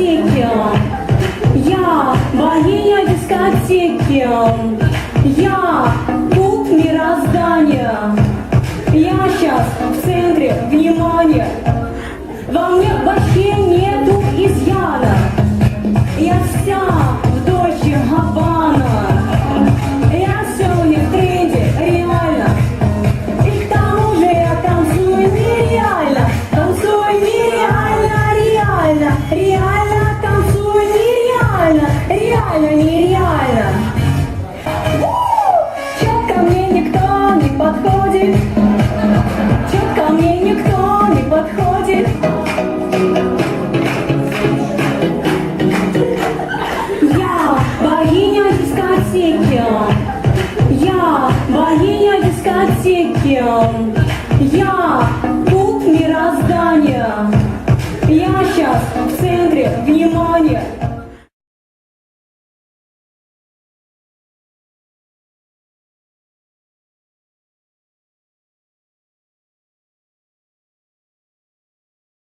дискотеки. Я богиня дискотеки. Я пуп мироздания. Я сейчас в центре внимания. Во мне вообще нету изъяна. Я вся в дочи Габана. дискотеки. Я богиня дискотеки. Я пункт мироздания. Я сейчас в центре внимания.